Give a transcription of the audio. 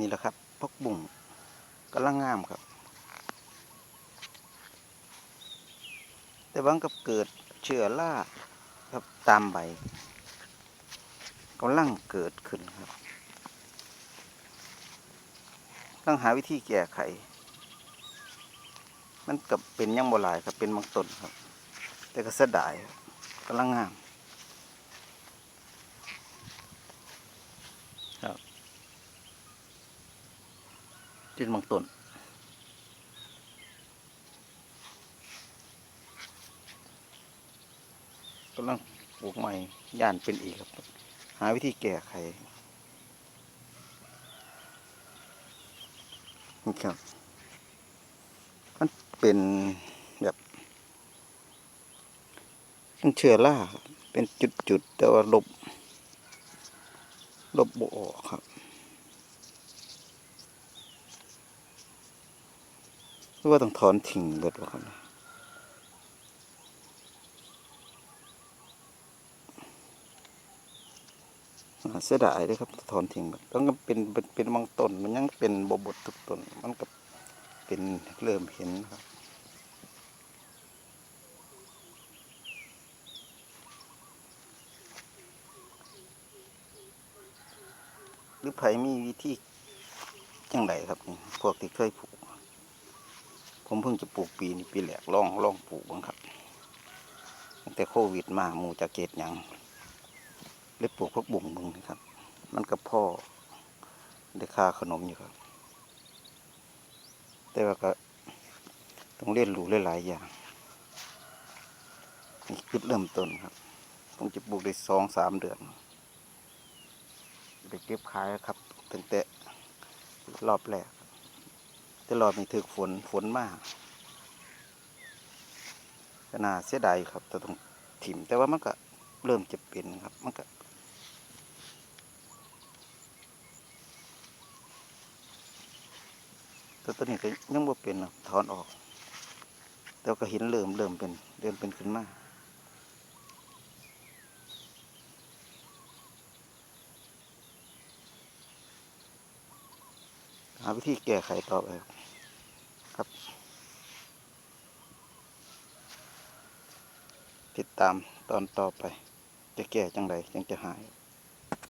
นี่แหละครับพกบุ่งกำลังงามครับ แต่บางกับเกิดเชื้อราครับตามใบกำลังเกิดขึ้นครับต้องหาวิธีแก้ไข มันกับเป็นยังบ่หลายครับเป็นบางต้นครับ แต่ก็เสียดายกำลังงามครับ เป็นบางต้นกำลังปลูกใหม่ย่านเป็นอีกครับ หาวิธีแก้ไขนี่ครับ มันเป็นแบบมันเชื้อราเป็นจุดๆแต่ว่าลบ ลบโบออกครับ หรือว่าต้องถอนทิ้งเบิดวะครับเสียอ่าเสียดายเลยครับ ถอนทิ้งเบิดต้องเป็นเป็นเป็นบางต้นมันยังเป็นบบบดทุกต้นมันก็เป็นเริ่มเห็นครับหรือไผมีวิธีจังไดครับนี่พวกที่เคยปลูก ผมเพิ่งจะปลูกปีนี้ปีแรกล่องล่องปลูกบ้างครับตั้งแต่โควิดมาหมูจะเกตยังเลยปลูกพวกบุ่งมึงนะครับ มันกับพ่อได้ค่าขนมอยู่ครับ แต่ว่าก็ต้องเรียนรู้หลายๆอย่างนี่จุดเริ่มต้นครับผมจะปลูกได้สองสามเดือนไปเก็บขายครับตั้งแต่รอบแรก ต่รอบนี้ถึกฝนฝนมากก็น่าเสียดายครับแต่ต้องถิ่มแต่ว่ามันก็เริ่มจะเป็นครับมันก็แต่ตัวนี้ก็ยังบ่เป็นนะถอนออก แต่ว่าก็เห็นเริ่มเริ่มเป็นเริ่มเป็นขึ้นมาหาวิธีแก้ไขต่อไปครับ ติดตามตอนต่อไป จะแก้จังไดจังจะหาย